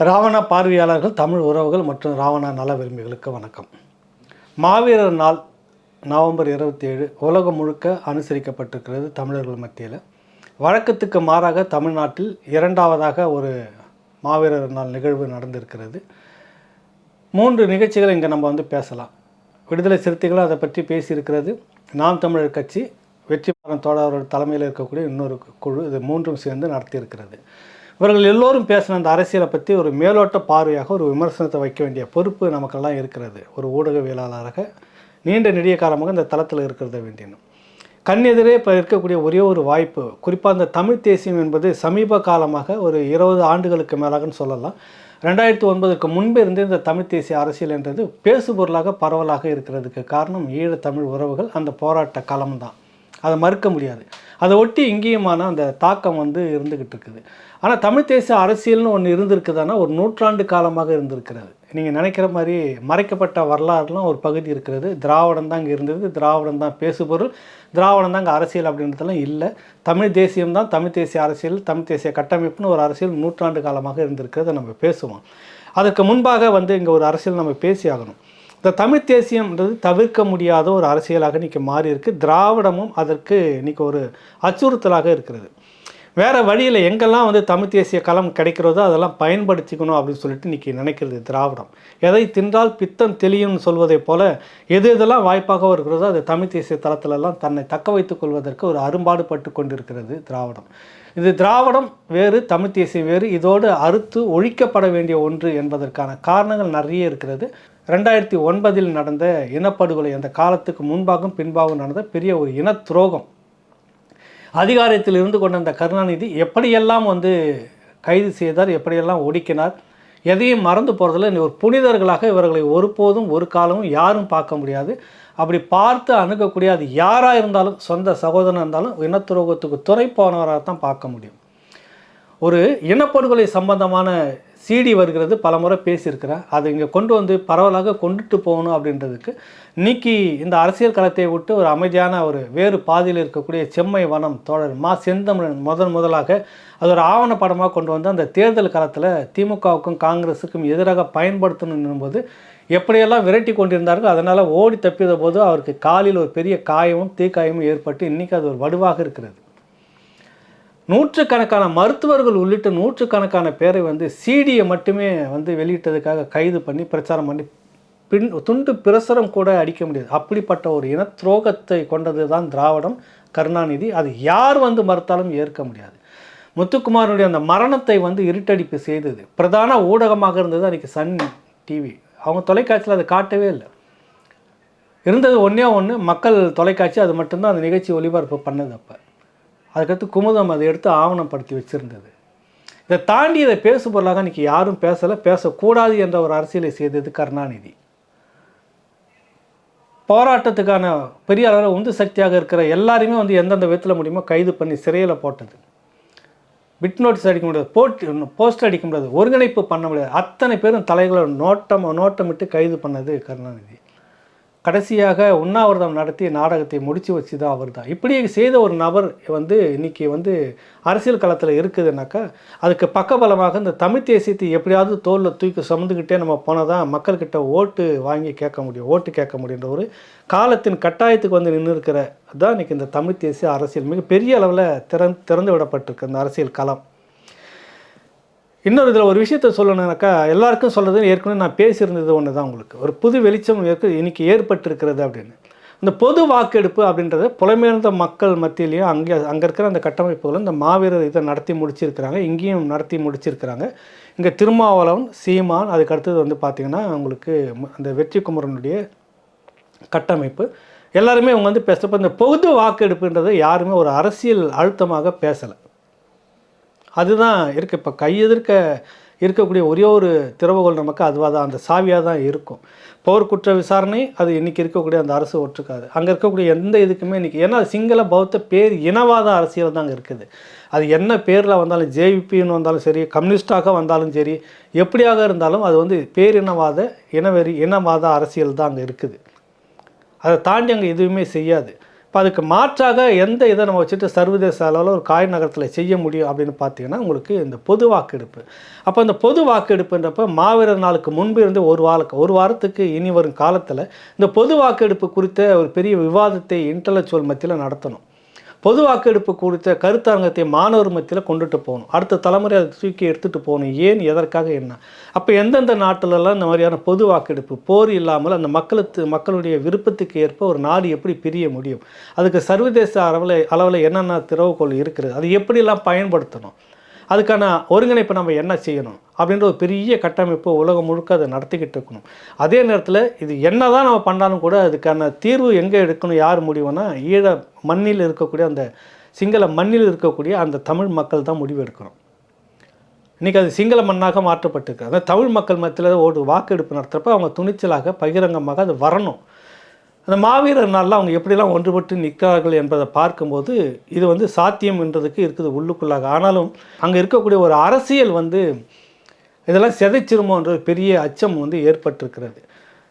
ராவண பார்வையாளர்கள் தமிழ் உறவுகள் மற்றும் ராவண நல விரும்பிகளுக்கு வணக்கம். மாவீரர் நாள் நவம்பர் இருபத்தி ஏழு உலகம் முழுக்க அனுசரிக்கப்பட்டிருக்கிறது தமிழர்கள் மத்தியில். வழக்கத்துக்கு மாறாக தமிழ்நாட்டில் இரண்டாவதாக ஒரு மாவீரர் நாள் நிகழ்வு நடந்திருக்கிறது. மூன்று நிகழ்ச்சிகள் இங்கே நம்ம வந்து பேசலாம். விடுதலை சிறுத்தைகள் அதை பற்றி பேசியிருக்கிறது. நாம் தமிழர் கட்சி வெற்றி பெறும் தோழரோட தலைமையில் இருக்கக்கூடிய இன்னொரு குழு இது மூன்றும் சேர்ந்து நடத்தியிருக்கிறது. இவர்கள் எல்லோரும் பேசின அந்த அரசியலை பற்றி ஒரு மேலோட்ட பார்வையாக ஒரு விமர்சனத்தை வைக்க வேண்டிய பொறுப்பு நமக்கெல்லாம் இருக்கிறது. ஒரு ஊடகவியலாளராக நீண்ட நெடிய காலமாக இந்த தளத்தில் இருக்கிறத வேண்டியணும் கண்ணெதிரே இப்போ இருக்கக்கூடிய ஒரே ஒரு வாய்ப்பு குறிப்பாக அந்த தமிழ் தேசியம் என்பது சமீப காலமாக ஒரு இருபது ஆண்டுகளுக்கு மேலாகன்னு சொல்லலாம். ரெண்டாயிரத்தி ஒன்பதுக்கு முன்பே இருந்து இந்த தமிழ் தேசிய அரசியல் என்றது பேசுபொருளாக பரவலாக இருக்கிறதுக்கு காரணம் ஈழத் தமிழ் உறவுகள் அந்த போராட்ட களம்தான் அதை மறுக்க முடியாது. அதை ஒட்டி இங்கேயுமான அந்த தாக்கம் வந்து இருந்துக்கிட்டு இருக்குது. ஆனால் தமிழ் தேசிய அரசியல்னு ஒன்று இருந்திருக்குதானா ஒரு நூற்றாண்டு காலமாக இருந்திருக்கிறது. நீங்கள் நினைக்கிற மாதிரி மறைக்கப்பட்ட வரலாறுலாம் ஒரு பகுதி இருக்கிறது. திராவிடம் தான் இங்கே இருந்தது. திராவிடம் தான் பேசுபொருள். திராவிடம் தான் இங்கே அரசியல் அப்படின்றதெல்லாம் இல்லை. தமிழ் தேசியம் தான் தமிழ் தேசிய அரசியல் தமிழ் தேசிய கட்டமைப்புன்னு ஒரு அரசியல் நூற்றாண்டு காலமாக இருந்திருக்கிறத நம்ம பேசுவோம். அதற்கு முன்பாக வந்து இங்கே ஒரு அரசியல் நம்ம பேசி ஆகணும் இந்த தமிழ் தேசியம்ன்றது தவிர்க்க முடியாத ஒரு அரசியலாக இன்றைக்கி மாறி இருக்குது திராவிடமும் அதற்கு இன்றைக்கி ஒரு அச்சுறுத்தலாக இருக்கிறது. வேறு வழியில் எங்கெல்லாம் வந்து தமிழ் தேசிய களம் கிடைக்கிறதோ அதெல்லாம் பயன்படுத்திக்கணும் அப்படின்னு சொல்லிட்டு இன்றைக்கி நினைக்கிறது திராவிடம். எதை தின்றால் பித்தம் தெளியும்னு சொல்வதைப் போல் எது எதெல்லாம் வாய்ப்பாக இருக்கிறதோ அது தமிழ் தேசிய தளத்திலெல்லாம் தன்னை தக்க வைத்துக் கொள்வதற்கு ஒரு அரும்பாடு பட்டு கொண்டிருக்கிறது திராவிடம். இது திராவிடம் வேறு தமிழ் தேசியம் வேறு. இதோடு அறுத்து ஒழிக்கப்பட வேண்டிய ஒன்று என்பதற்கான காரணங்கள் நிறைய இருக்கிறது. ரெண்டாயிரத்தி ஒன்பதில் நடந்த இனப்படுகொலை அந்த காலத்துக்கு முன்பாகவும் பின்பாகவும் நடந்த பெரிய ஒரு இன துரோகம் அதிகாரத்தில் இருந்து கொண்ட அந்த கருணாநிதி எப்படியெல்லாம் வந்து கைது செய்தார் எப்படியெல்லாம் ஒடுக்கினார் எதையும் மறந்து போகிறதில்ல ஒரு புனிதர்களாக இவர்களை ஒருபோதும் ஒரு காலமும் யாரும் பார்க்க முடியாது. அப்படி பார்த்து அணுகக்கூடிய அது யாராக இருந்தாலும் சொந்த சகோதரன் இருந்தாலும் இனத்துரோகத்துக்கு துறை போனவராக தான் பார்க்க முடியும். ஒரு இனப்படுகொலை சம்பந்தமான சிடி வருகிறது பல முறை பேசியிருக்கிறேன் அதை இங்கே கொண்டு வந்து பரவலாக கொண்டுட்டு போகணும் அப்படின்றதுக்கு இன்னைக்கு இந்த அரசியல் களத்தை விட்டு ஒரு அமைதியான ஒரு வேறு பாதையில் இருக்கக்கூடிய செம்மை வனம் தோழர் மா செந்தமிழன் முதன் முதலாக அது ஒரு ஆவண படமாக கொண்டு வந்து அந்த தேர்தல் காலத்தில் திமுகவுக்கும் காங்கிரஸுக்கும் எதிராக பயன்படுத்தணும் போது எப்படியெல்லாம் விரட்டி கொண்டிருந்தார்கள் அதனால் ஓடி தப்பியத போது அவருக்கு காலில் ஒரு பெரிய காயமும் தீக்காயமும் ஏற்பட்டு இன்றைக்கி அது ஒரு வடுவாக இருக்கிறது. நூற்றுக்கணக்கான மருத்துவர்கள் உள்ளிட்ட நூற்றுக்கணக்கான பேரை வந்து சிடியை மட்டுமே வந்து வெளியிட்டதுக்காக கைது பண்ணி பிரச்சாரம் பண்ணி பின் துண்டு பிரசுரம் கூட அடிக்க முடியாது. அப்படிப்பட்ட ஒரு இன துரோகத்தை கொண்டது தான் திராவிடம் கருணாநிதி. அது யார் வந்து மறுத்தாலும் ஏற்க முடியாது. முத்துக்குமாரனுடைய அந்த மரணத்தை வந்து இருட்டடிப்பு செய்தது. பிரதான ஊடகமாக இருந்தது அன்றைக்கி சன் டிவி. அவங்க தொலைக்காட்சியில் அதை காட்டவே இல்லை. இருந்தது ஒன்றே ஒன்று மக்கள் தொலைக்காட்சி அது மட்டும்தான் அந்த நிகழ்ச்சி ஒளிபரப்பு பண்ணது அப்போ. அதுக்கடுத்து குமுதம் அதை எடுத்து ஆவணப்படுத்தி வச்சுருந்தது. இதை தாண்டி இதை பேசு பொருளாக இன்றைக்கி யாரும் பேசலை பேசக்கூடாது என்ற ஒரு அரசியலை செய்தது கருணாநிதி. போராட்டத்துக்கான பெரிய அளவில் உந்து சக்தியாக இருக்கிற எல்லாருமே வந்து எந்தெந்த விதத்தில் முடியுமோ கைது பண்ணி சிறையில் போட்டது. பிட் நோட்டீஸ் அடிக்க முடியாது போட்டு போஸ்டர் அடிக்க முடியாது ஒருங்கிணைப்பு பண்ண முடியாது. அத்தனை பேரும் தலைகளை நோட்டம் நோட்டமிட்டு கைது பண்ணது கருணாநிதி. கடைசியாக உண்ணாவிரதம் நடத்தி நாடகத்தை முடித்து வச்சு தான் அவர் தான் இப்படி செய்த ஒரு நபர் வந்து இன்றைக்கி வந்து அரசியல் களத்தில் இருக்குதுனாக்கா அதுக்கு பக்கபலமாக இந்த தமிழ் தேசியத்தை எப்படியாவது தோலில் தூக்கி சுமந்துக்கிட்டே நம்ம போனால் தான் மக்கள்கிட்ட ஓட்டு வாங்கி கேட்க முடியும் ஓட்டு கேட்க முடியுன்ற ஒரு காலத்தின் கட்டாயத்துக்கு வந்து நின்று இருக்கிற தான் இன்றைக்கி இந்த தமிழ் தேசிய அரசியல் மிக பெரிய அளவில் திறந் திறந்து விடப்பட்டிருக்கு இந்த அரசியல் களம். இன்னொரு இதில் ஒரு விஷயத்த சொல்லணுனாக்கா எல்லாருக்கும் சொல்கிறது ஏற்கனவே நான் பேசியிருந்தது ஒன்று தான் உங்களுக்கு. ஒரு புது வெளிச்சம் ஏற்க இன்னைக்கு ஏற்பட்டிருக்கிறது அப்படின்னு. இந்த பொது வாக்கெடுப்பு அப்படின்றது புலமையார்ந்த மக்கள் மத்தியிலையும் அங்கே அங்கே இருக்கிற அந்த கட்டமைப்புகளும் இந்த மாவீரர் இதை நடத்தி முடிச்சிருக்கிறாங்க. இங்கேயும் நடத்தி முடிச்சிருக்கிறாங்க. இங்கே திருமாவளவன் சீமான் அதுக்கு அடுத்தது வந்து பார்த்திங்கன்னா உங்களுக்கு அந்த வெற்றி குமரனுடைய கட்டமைப்பு. எல்லாருமே அவங்க வந்து பேசுகிறப்ப இந்த பொது வாக்கெடுப்புன்றது யாருமே ஒரு அரசியல் அழுத்தமாக பேசலை. அதுதான் இருக்குது இப்போ கையெதிர்க்க இருக்கக்கூடிய ஒரே ஒரு திறவுகோல் நமக்கு அதுவாக தான் அந்த சாவியாக தான் இருக்கும். போர்க்குற்ற விசாரணை அது இன்றைக்கி இருக்கக்கூடிய அந்த அரசு ஒற்றுக்காது. அங்கே இருக்கக்கூடிய எந்த இதுக்குமே இன்றைக்கி ஏன்னா சிங்கள பௌத்த பேர் இனவாத அரசியல் தான் அங்கே இருக்குது. அது என்ன பேரில் வந்தாலும் ஜேவிபின்னு வந்தாலும் சரி கம்யூனிஸ்டாக வந்தாலும் சரி எப்படியாக இருந்தாலும் அது வந்து பேரினவாத இனவெறி இனவாத அரசியல் தான் அங்கே இருக்குது. அதை தாண்டி அங்கே எதுவுமே செய்யாது. இப்போ அதுக்கு மாற்றாக எந்த இதை நம்ம வச்சுட்டு சர்வதேச அளவில் ஒரு காய் நகரத்தில் செய்ய முடியும் அப்படின்னு பார்த்தீங்கன்னா உங்களுக்கு இந்த பொது வாக்கெடுப்பு. அப்போ இந்த பொது வாக்கெடுப்புன்றப்ப மாவீரர் நாளுக்கு முன்பு இருந்து ஒரு வாரக்கு ஒரு வாரத்துக்கு இனி வரும் காலத்தில் இந்த பொது வாக்கெடுப்பு குறித்த ஒரு பெரிய விவாதத்தை இன்டலெக்சுவல் மத்தியில் நடத்தணும். பொது வாக்கெடுப்பு குறித்த கருத்தரங்கத்தை மாணவர் மத்தியில் கொண்டுட்டு போகணும். அடுத்த தலைமுறை அதை தூக்கி எடுத்துகிட்டு போகணும். ஏன்? எதற்காக என்ன? அப்போ எந்தெந்த நாட்டிலலாம் இந்த மாதிரியான பொது வாக்கெடுப்பு போர் இல்லாமல் அந்த மக்களுக்கு மக்களுடைய விருப்பத்துக்கு ஏற்ப ஒரு நாடு எப்படி பிரிய முடியும்? அதுக்கு சர்வதேச அளவில் அளவில் என்னென்ன திறவுகோள் இருக்கிறது? அது எப்படிலாம் பயன்படுத்தணும்? அதுக்கான ஒருங்கிணைப்பை நம்ம என்ன செய்யணும்? அப்படின்ற ஒரு பெரிய கட்டமைப்பு உலகம் முழுக்க அதை நடத்திக்கிட்டு இருக்கணும். அதே நேரத்தில் இது என்ன தான் நம்ம பண்ணாலும் கூட அதுக்கான தீர்வு எங்கே எடுக்கணும் யார் முடிவுனா ஈழ மண்ணில் இருக்கக்கூடிய அந்த சிங்கள மண்ணில் இருக்கக்கூடிய அந்த தமிழ் மக்கள் தான் முடிவு எடுக்கணும். இன்றைக்கி அது சிங்கள மண்ணாக மாற்றப்பட்டிருக்கு. அந்த தமிழ் மக்கள் மத்தியில் ஒரு வாக்கெடுப்பு நடத்துகிறப்ப அவங்க துணிச்சலாக பகிரங்கமாக அது வரணும். அந்த மாவீரர் நாளில் அவங்க எப்படிலாம் ஒன்றுபட்டு நிற்கிறார்கள் என்பதை பார்க்கும்போது இது வந்து சாத்தியம் என்றதுக்கு இருக்குது உள்ளுக்குள்ளாக. ஆனாலும் அங்கே இருக்கக்கூடிய ஒரு அரசியல் வந்து இதெல்லாம் சிதைச்சிருமோன்ற பெரிய அச்சம் வந்து ஏற்பட்டிருக்கிறது.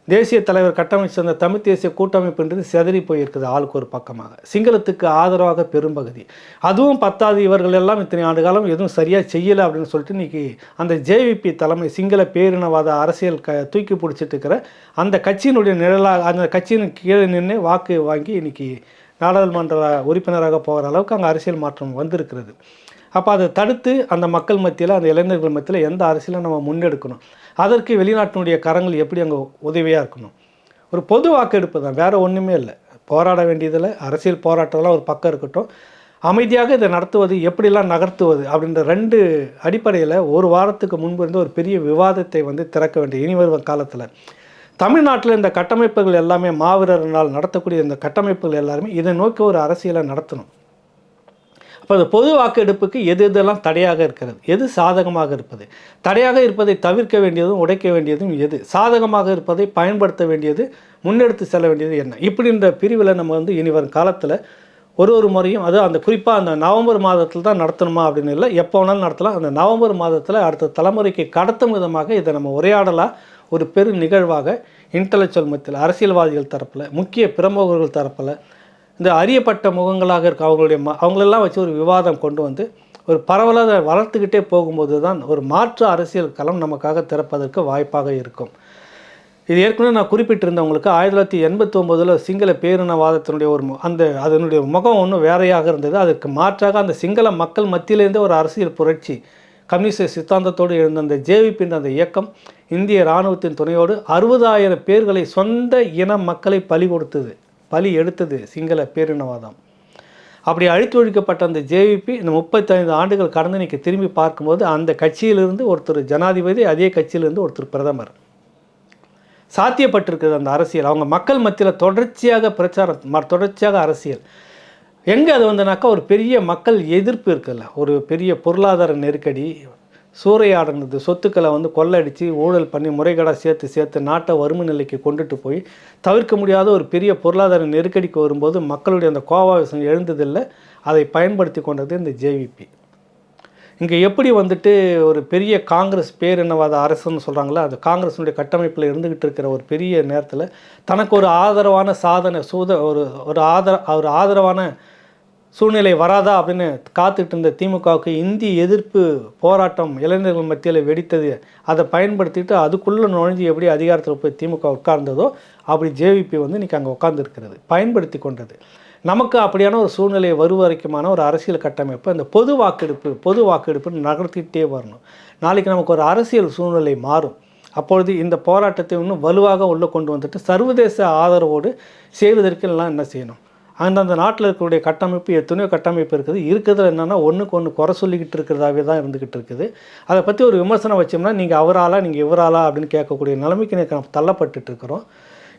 தேசிய தலைவர் கட்டமைச்சு அந்த தமிழ் தேசிய கூட்டமைப்புன்றது சிதறி போயிருக்குது ஆளுக்கு ஒரு பக்கமாக. சிங்களத்துக்கு ஆதரவாக பெரும்பகுதி. அதுவும் பத்தாது இவர்கள் எல்லாம் இத்தனை ஆண்டு காலம் எதுவும் சரியாக செய்யலை அப்படின்னு சொல்லிட்டு இன்றைக்கி அந்த ஜேவிபி தலைமை சிங்கள பேரினவாத அரசியல் க தூக்கி பிடிச்சிட்டு இருக்கிற அந்த கட்சியினுடைய நிழலாக அந்த கட்சியின் கீழே நின்று வாக்கு வாங்கி இன்றைக்கி நாடாளுமன்ற உறுப்பினராக போகிற அளவுக்கு அங்கே அரசியல் மாற்றம் வந்திருக்கிறது. அப்போ அதை தடுத்து அந்த மக்கள் மத்தியில் அந்த இளைஞர்கள் மத்தியில் எந்த அரசியலும் நம்ம முன்னெடுக்கணும். அதற்கு வெளிநாட்டினுடைய கரங்கள் எப்படி அங்கே உதவியாக இருக்கணும்? ஒரு பொது வாக்கெடுப்பு தான் வேறு ஒன்றுமே இல்லை. போராட வேண்டியதில் அரசியல் போராட்டம்லாம் ஒரு பக்கம் இருக்கட்டும். அமைதியாக இதை நடத்துவது எப்படிலாம் நகர்த்துவது அப்படின்ற ரெண்டு அடிப்படையில் ஒரு வாரத்துக்கு முன்பு இருந்து ஒரு பெரிய விவாதத்தை வந்து திறக்க வேண்டிய இனி வரும் காலத்தில். தமிழ்நாட்டில் இந்த கட்டமைப்புகள் எல்லாமே மாவீரர் நாள் நடத்தக்கூடிய இந்த கட்டமைப்புகள் எல்லாருமே இதை நோக்கி ஒரு அரசியலை நடத்தணும். அப்போ அந்த பொது வாக்கெடுப்புக்கு எது எதெல்லாம் தடையாக இருக்கிறது? எது சாதகமாக இருப்பது? தடையாக இருப்பதை தவிர்க்க வேண்டியதும் உடைக்க வேண்டியதும் எது? சாதகமாக இருப்பதை பயன்படுத்த வேண்டியது முன்னெடுத்து செல்ல வேண்டியது என்ன? இப்படின்ற பிரிவில் நம்ம வந்து இனி வரும் காலத்தில் ஒரு ஒரு முறையும் அது அந்த குறிப்பாக அந்த நவம்பர் மாதத்தில் தான் நடத்தணுமா அப்படின்னு இல்லை எப்போ வேணாலும் நடத்தலாம். அந்த நவம்பர் மாதத்தில் அடுத்த தலைமுறைக்கு கடத்தும் விதமாக இதை நம்ம உரையாடலாக ஒரு பெரு நிகழ்வாக இன்டலெக்சுவல் மத்தியில் அரசியல்வாதிகள் தரப்பில் முக்கிய பிரமுகர்கள் தரப்பில் இந்த அறியப்பட்ட முகங்களாக இருக்க அவங்களுடைய ம அவங்களெல்லாம் வச்சு ஒரு விவாதம் கொண்டு வந்து ஒரு பரவலாக வளர்த்துக்கிட்டே போகும்போது தான் ஒரு மாற்று அரசியல் களம் நமக்காக திறப்பதற்கு வாய்ப்பாக இருக்கும். இது ஏற்கனவே நான் குறிப்பிட்டிருந்தவங்களுக்கு ஆயிரத்தி தொள்ளாயிரத்தி எண்பத்தி ஒம்போதில் சிங்கள பேரினவாதத்தினுடைய ஒரு அந்த அதனுடைய முகம் ஒன்றும் வேறையாக இருந்தது. அதற்கு மாற்றாக அந்த சிங்கள மக்கள் மத்தியிலேருந்தே ஒரு அரசியல் புரட்சி கம்யூனிஸ்ட் சித்தாந்தத்தோடு எழுந்த அந்த ஜேவிபின் அந்த இயக்கம் இந்திய இராணுவத்தின் துணையோடு அறுபதாயிரம் பேர்களை சொந்த இன மக்களை பலி கொடுத்தது. பலி எடுத்தது சிங்கள பேரினவாதம். அப்படி அழித்து ஒழிக்கப்பட்ட அந்த ஜேவிபி இந்த முப்பத்தைந்து ஆண்டுகள் கடந்து நிற்க திரும்பி பார்க்கும்போது அந்த கட்சியிலிருந்து ஒருத்தர் ஜனாதிபதி அதே கட்சியிலிருந்து ஒருத்தர் பிரதமர். சாத்தியப்பட்டிருக்குது அந்த அரசியல். அவங்க மக்கள் மத்தியில் தொடர்ச்சியாக பிரச்சாரம் ம- தொடர்ச்சியாக அரசியல். எங்கே அது வந்தனாக்கா ஒரு பெரிய மக்கள் எதிர்ப்பு இருக்குல்ல. ஒரு பெரிய பொருளாதார நெருக்கடி சூறையாடுனது. சொத்துக்களை வந்து கொள்ளடிச்சு ஊழல் பண்ணி முறைகேடாக சேர்த்து சேர்த்து நாட்டை வறுமை நிலைக்கு கொண்டுட்டு போய் தவிர்க்க முடியாத ஒரு பெரிய பொருளாதார நெருக்கடிக்கு வரும்போது மக்களுடைய அந்த கோவாவேசம் எழுந்ததில்லை. அதை பயன்படுத்தி கொண்டது இந்த ஜேவிபி இங்கே எப்படி வந்துட்டு ஒரு பெரிய காங்கிரஸ் பேரினவாத அரசுன்னு சொல்கிறாங்களோ அது காங்கிரஸினுடைய கட்டமைப்பில் இருந்துக்கிட்டு இருக்கிற ஒரு பெரிய நேரத்தில் தனக்கு ஒரு ஆதரவான சாதனை சூத ஒரு ஒரு ஆதர ஒரு ஆதரவான சூழ்நிலை வராதா அப்படின்னு காத்துட்டு இருந்த திமுகவுக்கு இந்தி எதிர்ப்பு போராட்டம் இளைஞர்கள் மத்தியில் வெடித்தது. அதை பயன்படுத்திட்டு அதுக்குள்ளே நுழைஞ்சு எப்படி அதிகாரத்தில் போய் திமுக உட்கார்ந்ததோ அப்படி ஜேவிபி வந்து இன்றைக்கி அங்கே உட்கார்ந்துருக்கிறது. பயன்படுத்தி கொண்டது. நமக்கு அப்படியான ஒரு சூழ்நிலை வருவரைக்குமான ஒரு அரசியல் கட்டமைப்பு அந்த பொது வாக்கெடுப்பு பொது வாக்கெடுப்புன்னு நகர்த்திட்டே வரணும். நாளைக்கு நமக்கு ஒரு அரசியல் சூழ்நிலை மாறும். அப்பொழுது இந்த போராட்டத்தை இன்னும் வலுவாக உள்ளே கொண்டு வந்துட்டு சர்வதேச ஆதரவோடு செய்வதற்கு எல்லாம் என்ன செய்யணும்? அந்தந்த நாட்டில் இருக்கக்கூடிய கட்டமைப்பு எத்தனையோ கட்டமைப்பு இருக்குது. இருக்கிறதுல என்னென்னா ஒன்றுக்கு ஒன்று குறை சொல்லிக்கிட்டு இருக்கிறதாவே தான் இருந்துக்கிட்டு இருக்குது. அதை பற்றி ஒரு விமர்சனம் வச்சோம்னா நீங்கள் அவராலா நீங்கள் இவராலா அப்படின்னு கேட்கக்கூடிய நிலைமைக்கு நம்ம தள்ளப்பட்டுட்டு இருக்கிறோம்.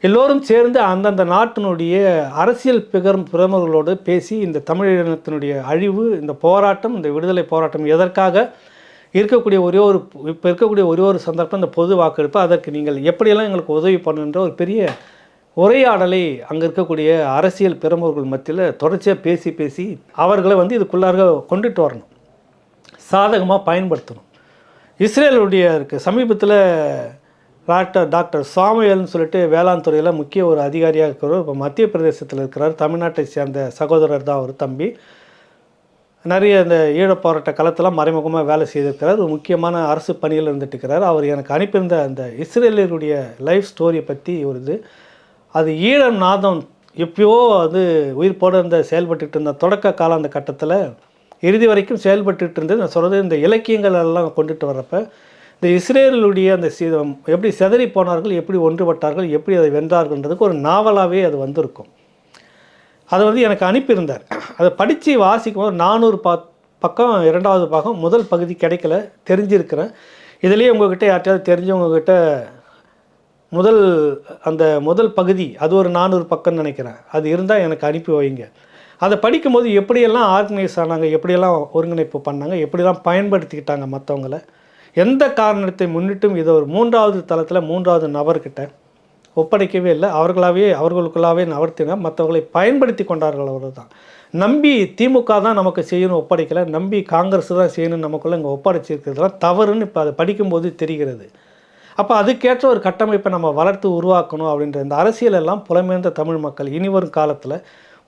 எல்லோரும் சேர்ந்து அந்தந்த நாட்டினுடைய அரசியல் பிகரும் பிரமுகர்களோடு பேசி இந்த தமிழினத்தினுடைய அழிவு இந்த போராட்டம் இந்த விடுதலை போராட்டம் எதற்காக இருக்கக்கூடிய ஒரே ஒரு இப்போ இருக்கக்கூடிய ஒரே ஒரு சந்தர்ப்பம் இந்த பொது வாக்கெடுப்பு அதற்கு நீங்கள் எப்படியெல்லாம் எங்களுக்கு உதவி பண்ணுன்ற ஒரு பெரிய உரையாடலை அங்கே இருக்கக்கூடிய அரசியல் பிரமுகர்கள் மத்தியில் தொடர்ச்சியாக பேசி பேசி அவர்களை வந்து இதுக்குள்ளாக கொண்டுட்டு வரணும். சாதகமாக பயன்படுத்தணும். இஸ்ரேலுடைய இருக்குது சமீபத்தில் டாக்டர் டாக்டர் சாமுவேல்னு சொல்லிட்டு வேளாண் துறையில் முக்கிய ஒரு அதிகாரியாக இருக்கிறவர் இப்போ மத்திய பிரதேசத்தில் இருக்கிறார். தமிழ்நாட்டை சேர்ந்த சகோதரர் தான் அவர் தம்பி. நிறைய இந்த ஈழப் போராட்ட களத்தில் மறைமுகமாக வேலை செய்திருக்கிறார். ஒரு முக்கியமான அரசு பணியில் இருந்துட்டு இருக்கிறார். அவர் எனக்கு அனுப்பியிருந்த அந்த இஸ்ரேலியருடைய லைஃப் ஸ்டோரியை பற்றி ஒரு இது. அது ஈழம் நாதம் எப்பயோ அது உயிர் போட இருந்த செயல்பட்டுட்டு இருந்த தொடக்க காலம் அந்த கட்டத்தில் இறுதி வரைக்கும் செயல்பட்டுட்டு இருந்தது. நான் சொல்கிறது இந்த இலக்கியங்கள் எல்லாம் கொண்டுட்டு வர்றப்ப இந்த இஸ்ரேலுடைய அந்த சி எப்படி செதறி போனார்கள் எப்படி ஒன்றுபட்டார்கள் எப்படி அதை வென்றார்கள்ன்றதுக்கு ஒரு நாவலாகவே அது வந்திருக்கும். அதை வந்து எனக்கு அனுப்பியிருந்தார். அதை படித்து வாசிக்கும் போது நானூறு பா பக்கம் இரண்டாவது பாகம் முதல் பகுதி கிடைக்கல தெரிஞ்சிருக்கிறேன். இதுலேயே உங்கள்கிட்ட யார்ட்டையாவது தெரிஞ்சவங்கக்கிட்ட முதல் அந்த முதல் பகுதி அது ஒரு நானூறு பக்கம்னு நினைக்கிறேன். அது இருந்தால் எனக்கு அனுப்பி வைங்க. அதை படிக்கும்போது எப்படியெல்லாம் ஆர்கனைஸ் ஆனாங்க எப்படியெல்லாம் ஒருங்கிணைப்பு பண்ணாங்க எப்படிலாம் பயன்படுத்திக்கிட்டாங்க மற்றவங்கள எந்த காரணத்தை முன்னிட்டும் இதை ஒரு மூன்றாவது தளத்தில் மூன்றாவது நபர்கிட்ட ஒப்படைக்கவே இல்லை. அவர்களாகவே அவர்களுக்குள்ளாவே நவர்த்தினா மற்றவர்களை பயன்படுத்தி கொண்டார்கள் அவ்வளவு தான் நம்பி திமுக தான் நமக்கு செய்யணும் ஒப்படைக்கலை நம்பி காங்கிரஸ் தான் செய்யணும் நமக்குள்ளே இங்கே ஒப்படைச்சிருக்கிறதுலாம் தவறுன்னு இப்போ அதை படிக்கும்போது தெரிகிறது. அப்போ அதுக்கேற்ற ஒரு கட்டமைப்பை நம்ம வளர்த்து உருவாக்கணும் அப்படின்ற இந்த அரசியல் எல்லாம் தமிழ் மக்கள் இனி வரும் காலத்தில்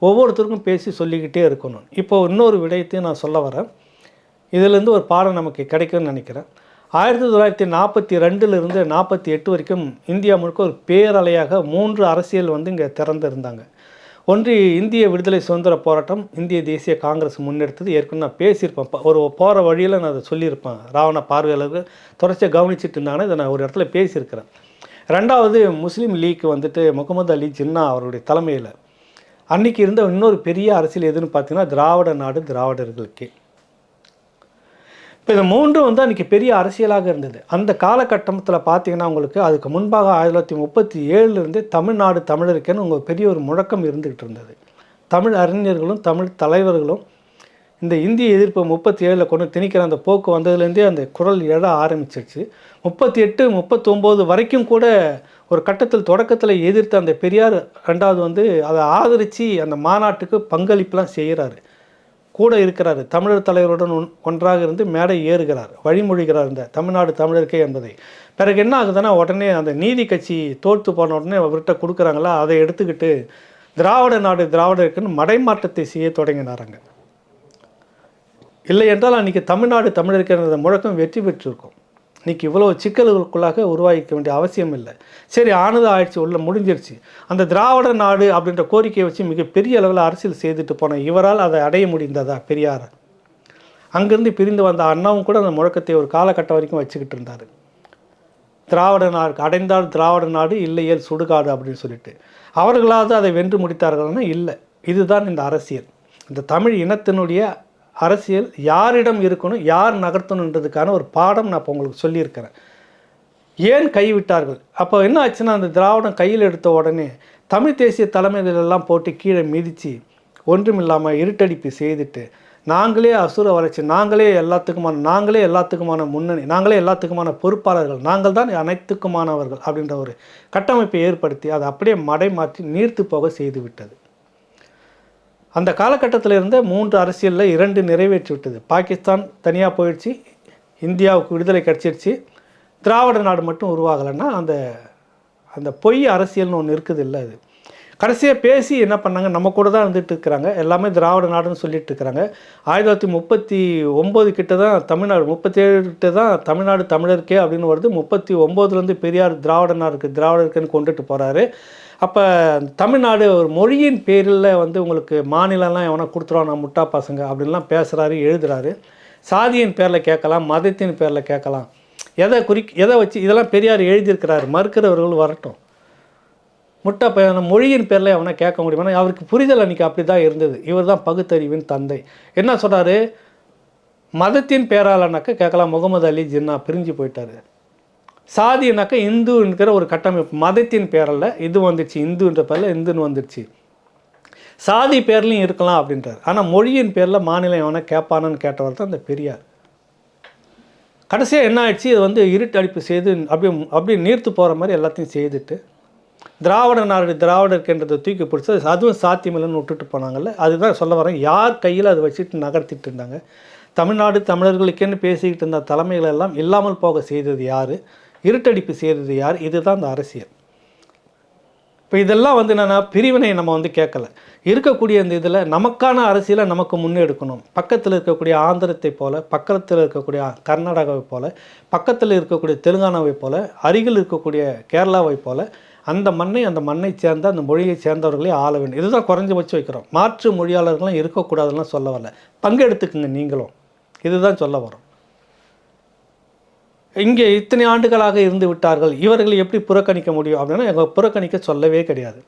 ஒவ்வொருத்தருக்கும் பேசி சொல்லிக்கிட்டே இருக்கணும். இப்போ இன்னொரு விடயத்தையும் நான் சொல்ல வரேன். இதிலேருந்து ஒரு பாடம் நமக்கு கிடைக்கும்னு நினைக்கிறேன். ஆயிரத்தி தொள்ளாயிரத்தி நாற்பத்தி ரெண்டுலேருந்து நாற்பத்தி எட்டு வரைக்கும் இந்தியா முழுக்க ஒரு பேரலையாக மூன்று அரசியல் வந்து இங்கே திறந்திருந்தாங்க. ஒன்று இந்திய விடுதலை சுதந்திர போராட்டம். இந்திய தேசிய காங்கிரஸ் முன்னெடுத்தது. ஏற்கனவே நான் பேசியிருப்பேன். ஒரு போகிற வழியில் நான் அதை சொல்லியிருப்பேன். ராவண பார்வையாளர்கள் தொடர்ச்சியாக கவனிச்சிட்டு இருந்தாங்கன்னா இதை நான் ஒரு இடத்துல பேசியிருக்கிறேன். ரெண்டாவது முஸ்லீம் லீக் வந்துட்டு முகமது அலி ஜின்னா அவருடைய தலைமையில் அன்னைக்கு இருந்த இன்னொரு பெரிய அரசியல் எதுன்னு பார்த்தீங்கன்னா திராவிட நாடு திராவிடர்களுக்கே. இப்போ இந்த மூன்றும் வந்து அன்றைக்கி பெரிய அரசியலாக இருந்தது. அந்த காலகட்டத்தில் பார்த்தீங்கன்னா உங்களுக்கு அதுக்கு முன்பாக ஆயிரத்தி தொள்ளாயிரத்தி முப்பத்தி ஏழுலேருந்தே தமிழ்நாடு தமிழருக்கேன்னு உங்கள் பெரிய ஒரு முழக்கம் இருந்துக்கிட்டு இருந்தது. தமிழ் அறிஞர்களும் தமிழ் தலைவர்களும் இந்த இந்திய எதிர்ப்பு முப்பத்தி ஏழில் கொண்டு திணிக்கிற அந்த போக்கு வந்ததுலேருந்தே அந்த குரல் எழ ஆரம்பிச்சிருச்சு. முப்பத்தி எட்டு முப்பத்தொம்போது வரைக்கும் கூட ஒரு கட்டத்தில் தொடக்கத்தில் எதிர்த்த அந்த பெரியார் ரெண்டாவது வந்து அதை ஆதரித்து அந்த மாநாட்டுக்கு பங்களிப்புலாம் செய்கிறாரு கூட இருக்கிறார். தமிழர் தலைவருடன் ஒன்- ஒன்றாக இருந்து மேடை ஏறுகிறார். வழிமொழிகிறார் இந்த தமிழ்நாடு தமிழருக்கே என்பதை. பிறகு என்ன ஆகுதுன்னா உடனே அந்த நீதி கட்சி தோற்று போன உடனே அவர்கிட்ட கொடுக்குறாங்களா? அதை எடுத்துக்கிட்டு திராவிட நாடு திராவிடருக்குன்னு மடைமாற்றத்தை செய்ய தொடங்கினாராங்க இல்லை என்றால் அன்றைக்கி தமிழ்நாடு தமிழருக்கிற முழக்கம் வெற்றி பெற்றிருக்கும். இன்னைக்கு இவ்வளோ சிக்கல்களுக்குள்ளாக உருவாகிக்க வேண்டிய அவசியம் இல்லை. சரி ஆனது ஆயிடுச்சு உள்ள முடிஞ்சிருச்சு. அந்த திராவிட நாடு அப்படின்ற கோரிக்கையை வச்சு மிகப்பெரிய அளவில் அரசியல் செய்துட்டு போன இவரால் அதை அடைய முடிந்ததா பெரியார்? அங்கேருந்து பிரிந்து வந்த அண்ணாவும் கூட அந்த முழக்கத்தை ஒரு காலகட்டம் வரைக்கும் வச்சுக்கிட்டு இருந்தார். திராவிட நாடு அடைந்தால் திராவிட நாடு இல்லையேல் சுடுகாடு அப்படின்னு சொல்லிட்டு. அவர்களாவது அதை வென்று முடித்தார்கள்னா இல்லை. இதுதான் இந்த அரசியல். இந்த தமிழ் இனத்தினுடைய அரசியல் யாரிடம் இருக்கணும் யார் நகர்த்தணுன்றதுக்கான ஒரு பாடம் நான் இப்போ உங்களுக்கு சொல்லியிருக்கிறேன். ஏன் கைவிட்டார்கள்? அப்போ என்ன ஆச்சுன்னா அந்த திராவிடம் கையில் எடுத்த உடனே தமிழ் தேசிய தலைமைகள் எல்லாம் போட்டு கீழே மிதித்து ஒன்றுமில்லாமல் இருட்டடிப்பு செய்துட்டு நாங்களே அசுர வளர்ச்சி நாங்களே எல்லாத்துக்குமான நாங்களே எல்லாத்துக்குமான முன்னணி நாங்களே எல்லாத்துக்குமான பொறுப்பாளர்கள் நாங்கள் தான் அனைத்துக்குமானவர்கள் அப்படின்ற ஒரு கட்டமைப்பை ஏற்படுத்தி அதை அப்படியே மடை மாற்றி நீர்த்து போக செய்து விட்டது. அந்த காலகட்டத்தில் இருந்த மூன்று அரசியலில் இரண்டு நிறைவேற்றி விட்டது பாகிஸ்தான் தனியாக போயிடுச்சு இந்தியாவுக்கு விடுதலை கிடச்சிருச்சு. திராவிட நாடு மட்டும் உருவாகலைன்னா அந்த அந்த பொய் அரசியல்னு ஒன்று இருக்குது இல்லை அது. கடைசியாக பேசி என்ன பண்ணாங்க? நம்ம கூட தான் இருந்துட்டு இருக்கிறாங்க. எல்லாமே திராவிட நாடுன்னு சொல்லிட்டு இருக்கிறாங்க. ஆயிரத்தி தொள்ளாயிரத்தி முப்பத்தி ஒம்பது கிட்ட தான் தமிழ்நாடு முப்பத்தேழு கிட்ட தான் தமிழ்நாடு தமிழருக்கே அப்படின்னு வருது. முப்பத்தி ஒம்போதுலேருந்து பெரியார் திராவிட நாடுக்கு திராவிடருக்குன்னு கொண்டுட்டு போகிறாரு அப்போ தமிழ்நாடு ஒரு மொழியின் பேரில் வந்து உங்களுக்கு மாநிலம்லாம் எவனா கொடுத்துருவான் நான் முட்டா பசங்க அப்படின்லாம் பேசுகிறாரு எழுதுறாரு. சாதியின் பேரில் கேட்கலாம் மதத்தின் பேரில் கேட்கலாம். எதை குறி எதை வச்சு இதெல்லாம் பெரியார் எழுதியிருக்கிறாரு மறுக்கிறவர்கள் வரட்டும். முட்டா பையன மொழியின் பேரில் அவனை கேட்க முடியுமா அவருக்கு புரிதல் அன்றைக்கி அப்படி தான் இருந்தது. இவர் தான் பகுத்தறிவின் தந்தை. என்ன சொல்கிறாரு மதத்தின் பேராலனாக்க கேட்கலாம் முகமது அலி ஜின்னா பிரிஞ்சு போயிட்டார். சாதினாக்க இந்துங்கிற ஒரு கட்டமைப்பு மதத்தின் பேரில் இது வந்துச்சு இந்துன்ற பேரில் இந்துன்னு வந்துடுச்சு சாதி பேர்லையும் இருக்கலாம் அப்படின்றார். ஆனால் மொழியின் பேரில் மாநிலம் எவனை கேட்பானன்னு கேட்டவர் தான் அந்த பெரியார். கடைசியாக என்ன ஆயிடுச்சு? இது வந்து இருட்டடிப்பு செய்து அப்படியே அப்படியே நீர்த்து போகிற மாதிரி எல்லாத்தையும் செய்துட்டு திராவிட நாடு திராவிடர்கின்றதை தூக்கி பிடிச்சி அதுவும் சாத்தியமில்லைன்னு விட்டுட்டு போனாங்கல்ல. அதுதான் சொல்ல வரேன். யார் கையில் அதை வச்சுட்டு நகர்த்திட்டு இருந்தாங்க? தமிழ்நாடு தமிழர்களுக்கேன்னு பேசிக்கிட்டு இருந்த தலைமைகள் எல்லாம் இல்லாமல் போக செய்தது யார்? இருட்டடிப்பு செய்கிறது யார்? இதுதான் இந்த அரசியல். இப்போ இதெல்லாம் வந்து என்னென்னா பிரிவினை நம்ம வந்து கேட்கல. இருக்கக்கூடிய இந்த இதில் நமக்கான அரசியலை நமக்கு முன்னெடுக்கணும். பக்கத்தில் இருக்கக்கூடிய ஆந்திரத்தை போல் பக்கத்தில் இருக்கக்கூடிய கர்நாடகாவை போல் பக்கத்தில் இருக்கக்கூடிய தெலுங்கானாவை போல் அருகில் இருக்கக்கூடிய கேரளாவை போல் அந்த மண்ணை அந்த மண்ணை சேர்ந்த அந்த மொழியை சேர்ந்தவர்களே ஆள வேண்டும். இதுதான் குறைஞ்சபட்சம் வைக்கிறோம். மாற்று மொழியாளர்களும் இருக்கக்கூடாதுலாம் சொல்ல வரல. பங்கெடுத்துக்குங்க நீங்களும். இதுதான் சொல்ல வரோம் இங்கே இத்தனை ஆண்டுகளாக இருந்து விட்டார்கள் இவர்களை எப்படி புறக்கணிக்க முடியும் அப்படின்னா எங்கள் புறக்கணிக்க சொல்லவே கிடையாது.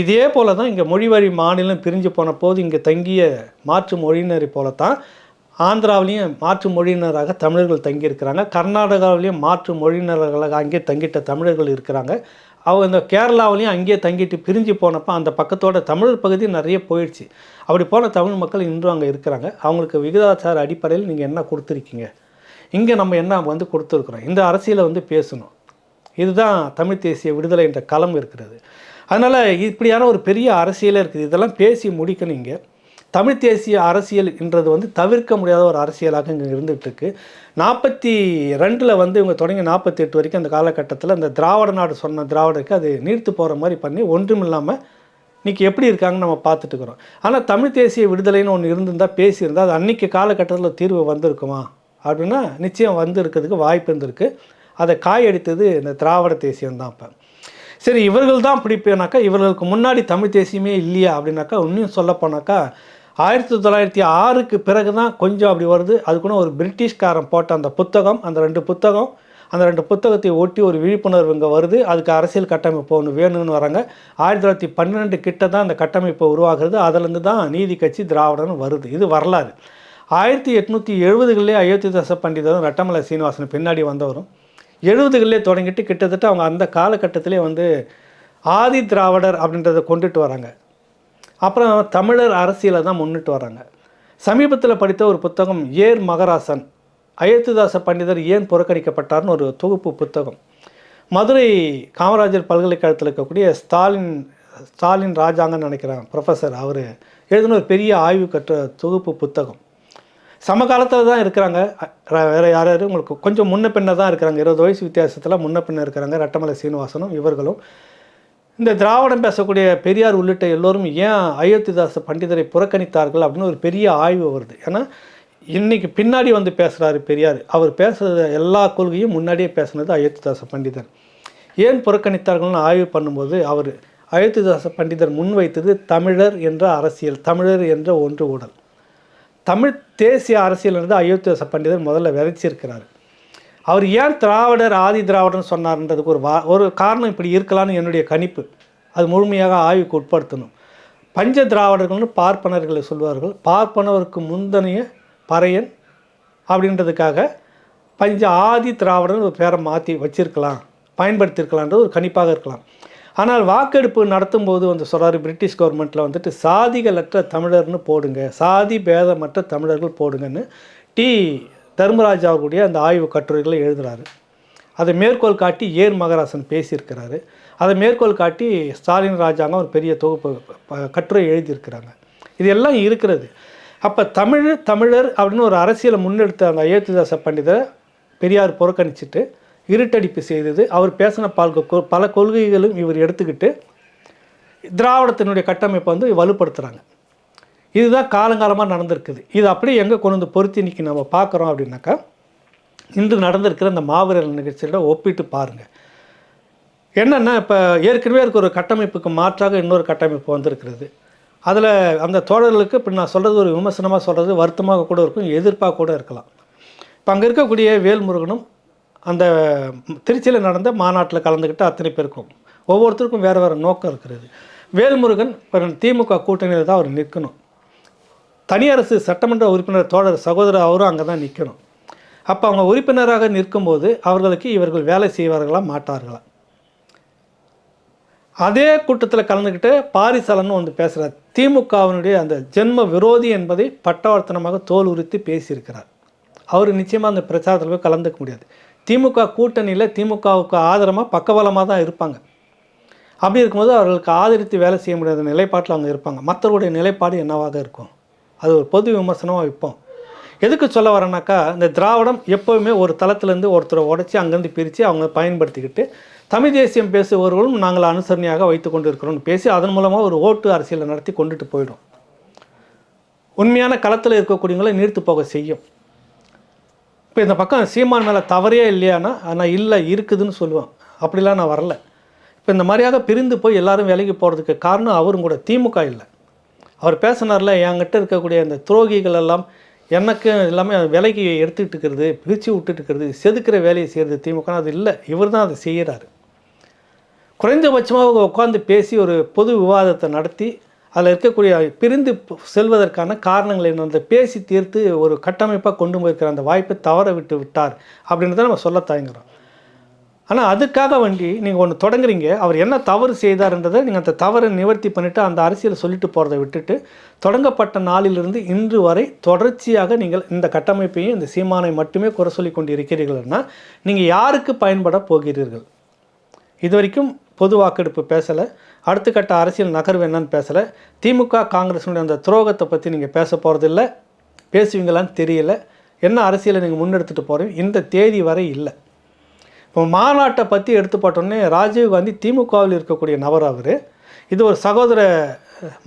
இதே போல தான் இங்கே மொழிவழி மாநிலம் பிரிஞ்சு போன போது இங்கே தங்கிய மாற்று மொழியினரை போலத்தான் ஆந்திராவிலையும் மாற்று மொழியினராக தமிழர்கள் தங்கியிருக்கிறாங்க. கர்நாடகாவிலையும் மாற்று மொழியினர்களாக அங்கே தங்கிட்ட தமிழர்கள் இருக்கிறாங்க. அவங்க இந்த கேரளாவிலையும் அங்கேயே தங்கிட்டு பிரிஞ்சு போனப்போ அந்த பக்கத்தோட தமிழ் பகுதி நிறைய போயிடுச்சு. அப்படி போன தமிழ் மக்கள் இன்றும் அங்கே இருக்கிறாங்க. அவங்களுக்கு விகிதாச்சார அடிப்படையில் நீங்கள் என்ன கொடுத்துருக்கீங்க? இங்கே நம்ம என்ன வந்து கொடுத்துருக்குறோம்? இந்த அரசியலை வந்து பேசணும். இதுதான் தமிழ் தேசிய விடுதலை என்ற களம் இருக்கிறது. அதனால் இப்படியான ஒரு பெரிய அரசியலே இருக்குது. இதெல்லாம் பேசி முடிக்கணும் இங்கே. தமிழ் தேசிய அரசியல் என்றது வந்து தவிர்க்க முடியாத ஒரு அரசியலாக இங்கே இருந்துகிட்ருக்கு நாற்பத்தி ரெண்டில் வந்து இவங்க தொடங்கி நாற்பத்தி எட்டு வரைக்கும் அந்த காலகட்டத்தில் இந்த திராவிட நாடு சொன்ன திராவிடருக்கு அது நீர்த்து போகிற மாதிரி பண்ணி ஒன்றும் இல்லாமல் இன்றைக்கி எப்படி இருக்காங்கன்னு நம்ம பார்த்துட்டு இருக்கிறோம். ஆனால் தமிழ் தேசிய விடுதலைன்னு ஒன்று இருந்திருந்தால் பேசியிருந்தால் அது அன்றைக்கி காலகட்டத்தில் தீர்வு வந்திருக்குமா? அப்படின்னா நிச்சயம் வந்து இருக்கிறதுக்கு வாய்ப்பு இருந்திருக்கு. அதை காயடித்தது இந்த திராவிட தேசியம் தான் இப்போ. சரி இவர்கள் தான் பிடிப்பேனாக்கா இவர்களுக்கு முன்னாடி தமிழ் தேசியமே இல்லையா அப்படின்னாக்கா இன்னும் சொல்லப்போனாக்கா ஆயிரத்தி தொள்ளாயிரத்தி ஆறுக்கு பிறகு தான் கொஞ்சம் அப்படி வருது. அதுக்குன்னு ஒரு பிரிட்டிஷ்காரன் போட்ட அந்த புத்தகம் அந்த ரெண்டு புத்தகம் அந்த ரெண்டு புத்தகத்தை ஒட்டி ஒரு விழிப்புணர்வு இங்கே வருது. அதுக்கு அரசியல் கட்டமைப்பு ஒன்று வேணும்னு வராங்க. ஆயிரத்தி தொள்ளாயிரத்தி பன்னெண்டு கிட்ட தான் அந்த கட்டமைப்பு உருவாகிறது. அதுலேருந்து தான் நீதி கட்சி திராவிடன்னு வருது. இது வரலாறு. ஆயிரத்தி எட்நூற்றி எழுபதுகளிலே அயோத்திதாச பண்டிதரும் ரட்டமலை சீனிவாசன் பின்னாடி வந்தவரும். எழுபதுகளிலே தொடங்கிட்டு கிட்டத்தட்ட அவங்க அந்த காலகட்டத்திலே வந்து ஆதி திராவிடர் அப்படின்றத கொண்டுட்டு வராங்க. அப்புறம் தமிழர் அரசியலை தான் முன்னிட்டு வராங்க. சமீபத்தில் படித்த ஒரு புத்தகம் ஏர் மகராசன். அயோத்திதாச பண்டிதர் ஏன் புறக்கணிக்கப்பட்டார்னு ஒரு தொகுப்பு புத்தகம். மதுரை காமராஜர் பல்கலைக்கழகத்தில் இருக்கக்கூடிய ஸ்டாலின் ஸ்டாலின் ராஜாங்கன்னு நினைக்கிறேன் ப்ரொஃபஸர் அவர் எழுதின ஒரு பெரிய ஆய்வு கற்ற தொகுப்பு புத்தகம். சமகாலத்தில் தான் இருக்கிறாங்க. வேறு யார் யார்? உங்களுக்கு கொஞ்சம் முன்ன பின்ன தான் இருக்கிறாங்க. இருபது வயசு வித்தியாசத்தில் முன்ன பின்ன இருக்கிறாங்க. ரட்டமலை சீனிவாசனும் இவர்களும். இந்த திராவிடம் பேசக்கூடிய பெரியார் உள்ளிட்ட எல்லோரும் ஏன் அயோத்திதாச பண்டிதரை புறக்கணித்தார்கள் அப்படின்னு ஒரு பெரிய ஆய்வு வருது. ஏன்னா இன்றைக்கி பின்னாடி வந்து பேசுகிறாரு பெரியார். அவர் பேசுகிற எல்லா கொள்கையும் முன்னாடியே பேசுனது அயோத்திதாச பண்டிதர். ஏன் புறக்கணித்தார்கள்னு ஆய்வு பண்ணும்போது அவர் அயோத்திதாச பண்டிதர் முன்வைத்தது தமிழர் என்ற அரசியல் தமிழர் என்ற ஒன்று ஊடல். தமிழ் தேசிய அரசியலிருந்து என்று பண்டிதர் முதல்ல விதைச்சிருக்கிறார். அவர் ஏன் திராவிடர் ஆதி திராவிடர்னு சொன்னார்ன்றதுக்கு ஒரு வா ஒரு காரணம் இப்படி இருக்கலாம்னு என்னுடைய கணிப்பு. அது முழுமையாக ஆய்வுக்கு உட்படுத்தணும். பஞ்ச திராவிடர்கள்னு பார்ப்பனர்களை சொல்வார்கள். பார்ப்பனவருக்கு முந்தனைய பறையன் அப்படின்றதுக்காக பஞ்ச ஆதி திராவிடர்னு ஒரு பேரை மாற்றி வச்சிருக்கலாம். பயன்படுத்தியிருக்கலான்றது ஒரு கணிப்பாக இருக்கலாம். ஆனால் வாக்கெடுப்பு நடத்தும்போது வந்து சொல்கிறாரு பிரிட்டிஷ் கவர்மெண்ட்டில் வந்துட்டு சாதிகளற்ற தமிழர்னு போடுங்க சாதி பேதமற்ற தமிழர்கள் போடுங்கன்னு டி. தர்மராஜ் அவர்களுடைய அந்த ஆய்வு கட்டுரைகளை எழுதுகிறாரு அதை மேற்கோள் காட்டி ஏர் மகராசன் பேசியிருக்கிறாரு. அதை மேற்கோள் காட்டி ஸ்டாலின் ராஜாங்கம் ஒரு பெரிய தொகுப்பு கட்டுரை எழுதியிருக்கிறாங்க. இது எல்லாம் இருக்கிறது. அப்போ தமிழ் தமிழர் அப்படின்னு ஒரு அரசியலை முன்னெடுத்த அந்த அயோத்திதாச பண்டிதரை பெரியார் புறக்கணிச்சிட்டு இருட்டடிப்பு செய்தது. அவர் பேசின பல கொ- பல கொள்கைகளும் இவர் எடுத்துக்கிட்டு திராவிடத்தினுடைய கட்டமைப்பை வந்து வலுப்படுத்துகிறாங்க இதுதான் காலங்காலமாக நடந்திருக்குது. இது அப்படியே எங்கே கொண்டு வந்து பொருத்தி இன்னைக்கு நம்ம பார்க்குறோம் அப்படின்னாக்கா இன்று நடந்திருக்கிற அந்த மாவீரர் நிகழ்ச்சியோட ஒப்பிட்டு பாருங்கள் என்னென்னா இப்போ ஏற்கனவே இருக்க ஒரு கட்டமைப்புக்கு மாற்றாக இன்னொரு கட்டமைப்பு வந்திருக்கிறது. அதில் அந்த தோழர்களுக்கு இப்போ நான் சொல்கிறது ஒரு விமர்சனமாக சொல்கிறது வருத்தமாக கூட இருக்கும் எதிர்ப்பாக கூட இருக்கலாம். இப்போ அங்கே இருக்கக்கூடிய வேல்முருகனும் அந்த திருச்சியில் நடந்த மாநாட்டில் கலந்துக்கிட்ட அத்தனை பேருக்கும். ஒவ்வொருத்தருக்கும் வேறு வேறு நோக்கம் இருக்கிறது. வேல்முருகன் திமுக கூட்டணியில் தான் அவர் நிற்கணும் தனியரசு சட்டமன்ற உறுப்பினர் தோழர் சகோதரர் அவரும் அங்கே தான் நிற்கணும் அப்போ அவங்க உறுப்பினராக நிற்கும்போது அவர்களுக்கு இவர்கள் வேலை செய்வார்களா மாட்டார்களா? அதே கூட்டத்தில் கலந்துக்கிட்டு பாரிசாலன்னு வந்து பேசுகிறார் திமுகவினுடைய அந்த ஜென்ம விரோதி என்பதை பட்டவர்த்தனமாக தோல் உரித்து பேசியிருக்கிறார். அவர் நிச்சயமாக அந்த பிரச்சாரத்தில் போய் கலந்துக்க முடியாது. திமுக கூட்டணியில் திமுகவுக்கு ஆதரமாக பக்கபலமாக தான் இருப்பாங்க. அப்படி இருக்கும்போது அவர்களுக்கு ஆதரித்து வேலை செய்ய முடியாத நிலைப்பாட்டில் அவங்க இருப்பாங்க. மற்றவருடைய நிலைப்பாடு என்னவாக இருக்கும்? அது ஒரு பொது விமர்சனமாக வைப்போம். எதுக்கு சொல்ல வரேன்னாக்கா இந்த திராவிடம் எப்போவுமே ஒரு தளத்துலேருந்து ஒருத்தரை உடச்சி அங்கேருந்து பிரித்து அவங்க பயன்படுத்திக்கிட்டு தமிழ் தேசியம் பேசுபவர்களும் நாங்கள் அனுசரணையாக வைத்து கொண்டு இருக்கிறோம்னு பேசி அதன் மூலமாக ஒரு ஓட்டு அரசியலை நடத்தி கொண்டுட்டு போயிடும். உண்மையான களத்தில் இருக்கக்கூடியவங்களை நீர்த்து போக செய்யும். இப்போ இந்த பக்கம் சீமான் மேலே தவறே இல்லையானா நான் இல்லை இருக்குதுன்னு சொல்லுவேன் அப்படிலாம் நான் வரல. இப்போ இந்த மாதிரியாக பிரிந்து போய் எல்லாரும் விலகி போகிறதுக்கு காரணம் அவரும் கூட திமுக இல்லை. அவர் பேசினார்ல என்கிட்ட இருக்கக்கூடிய இந்த துரோகிகள் எல்லாம் எனக்கு எல்லாமே விலைக்கு எடுத்துக்கிட்டு இருக்கிறது பிரித்து விட்டுட்டு இருக்கிறது செதுக்கிற வேலையை செய்கிறது திமுக அது இல்லை. இவர் தான் அதை செய்கிறாரு குறைந்தபட்சமாக உட்காந்து பேசி ஒரு பொது விவாதத்தை நடத்தி அதில் இருக்கக்கூடிய பிரிந்து செல்வதற்கான காரணங்கள் என்ன பேசி தீர்த்து ஒரு கட்டமைப்பாக கொண்டு போயிருக்கிற அந்த வாய்ப்பை தவற விட்டு விட்டார் அப்படின்றத நம்ம சொல்ல தயங்குறோம். ஆனால் அதுக்காக வண்டி நீங்கள் ஒன்று தொடங்குறீங்க. அவர் என்ன தவறு செய்தார்ன்றதை நீங்கள் அந்த தவறை நிவர்த்தி பண்ணிவிட்டு அந்த அரசியலை சொல்லிட்டு போகிறத விட்டுட்டு தொடங்கப்பட்ட நாளிலிருந்து இன்று வரை தொடர்ச்சியாக நீங்கள் இந்த கட்டமைப்பையும் இந்த சீமானை மட்டுமே குறை சொல்லி கொண்டு இருக்கிறீர்கள்னா நீங்கள் யாருக்கு பயன்பட போகிறீர்கள்? இது வரைக்கும் பொது வாக்கெடுப்பு பேசலை. அடுத்த கட்ட அரசியல் நகர்வு என்னன்னு பேசலை. திமுக காங்கிரஸுடைய அந்த துரோகத்தை பற்றி நீங்கள் பேச போகிறதில்ல பேசுவீங்களான்னு தெரியல. என்ன அரசியலை நீங்கள் முன்னெடுத்துட்டு போகிறீங்க இந்த தேதி வரை இல்லை. இப்போ மாநாட்டை பற்றி எடுத்து பார்த்தோன்னே ராஜீவ் காந்தி திமுகவில் இருக்கக்கூடிய நபர் அவர். இது ஒரு சகோதர